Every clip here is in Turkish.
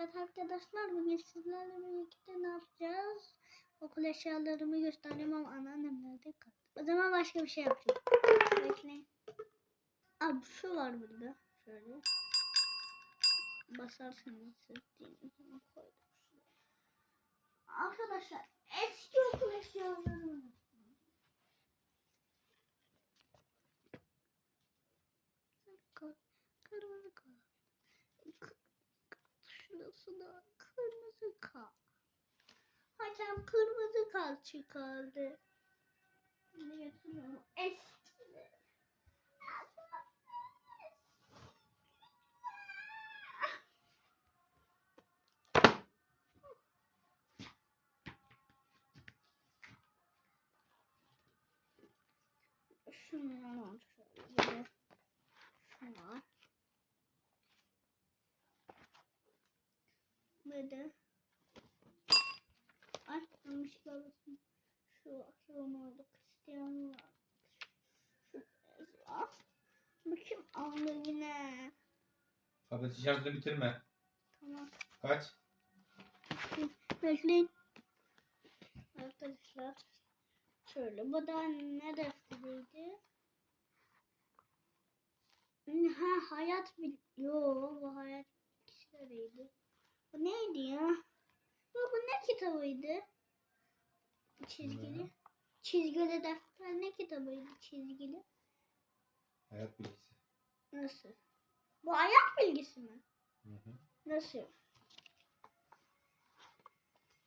Evet arkadaşlar bugün sizlerle birlikte ne yapacağız? Okul eşyalarımı göstereceğim ama anneannem nerede kaldı? O zaman başka bir şey yapacağım. Bekleyin. Abi şu var burada. Şöyle. Basarsanız şuraya. Arkadaşlar eski okul eşyalarımı Kar- Kırmızı kal. Şurası da kırmızı kal. Hakem kırmızı kal çıkardı. Ne yapıyorum? Eski. Şundan şöyle. Ay yanlış kalmasın. Şu. Şu var. Bu kim aldı yine? Tableti şarjını bitirme. Tamam. Kaç? Bekleyin. Arkadaşlar. Şöyle bu da ne defteriydi? Ha hayat bil... Yo bu hayat kişileriydi. Bu neydi ya? Bu, bu ne kitabıydı? Çizgili. Ne? Çizgili defter ne kitabıydı çizgili? Hayat bilgisi. Nasıl? Bu hayat bilgisi mi? Hı hı. Nasıl?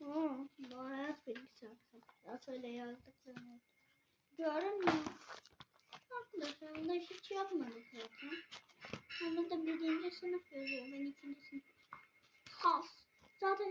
Aa, bu hayat bilgisi arkadaşlar. Şöyle yazdıklarını. Gördün mü? Arkadaşlar hiç yapmadık zaten. Onda da birinci sınıf yazıyor. Ben ikinci sınıf. Has. Zaten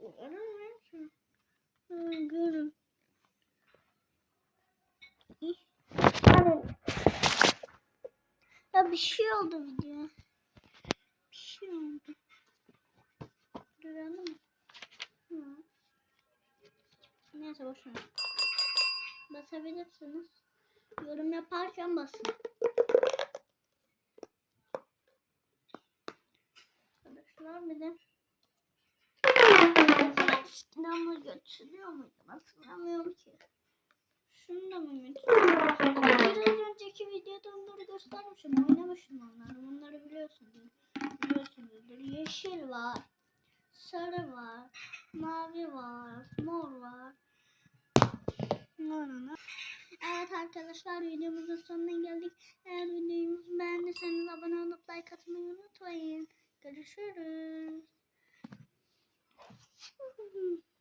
Mü? Hı, Görün. Ya bir şey oldu video. Bir şey oldu. Duralım? Hı. Neyse boşver. Basabilirsiniz. Yorum yaparken basın. Arkadaşlar bir de Götürüyor muydu? Hatırlamıyorum ki. Şunu da mı? Biraz önceki videoda onları göstermişim. Oynamışım onları. Bunları biliyorsunuz. Biliyorsunuzdur. Yeşil var. Sarı var. Mavi var. Mor var. No, no, no. Evet arkadaşlar videomuzun sonuna geldik. Eğer videomuzu beğendiyseniz abone olup like atmayı unutmayın. Görüşürüz.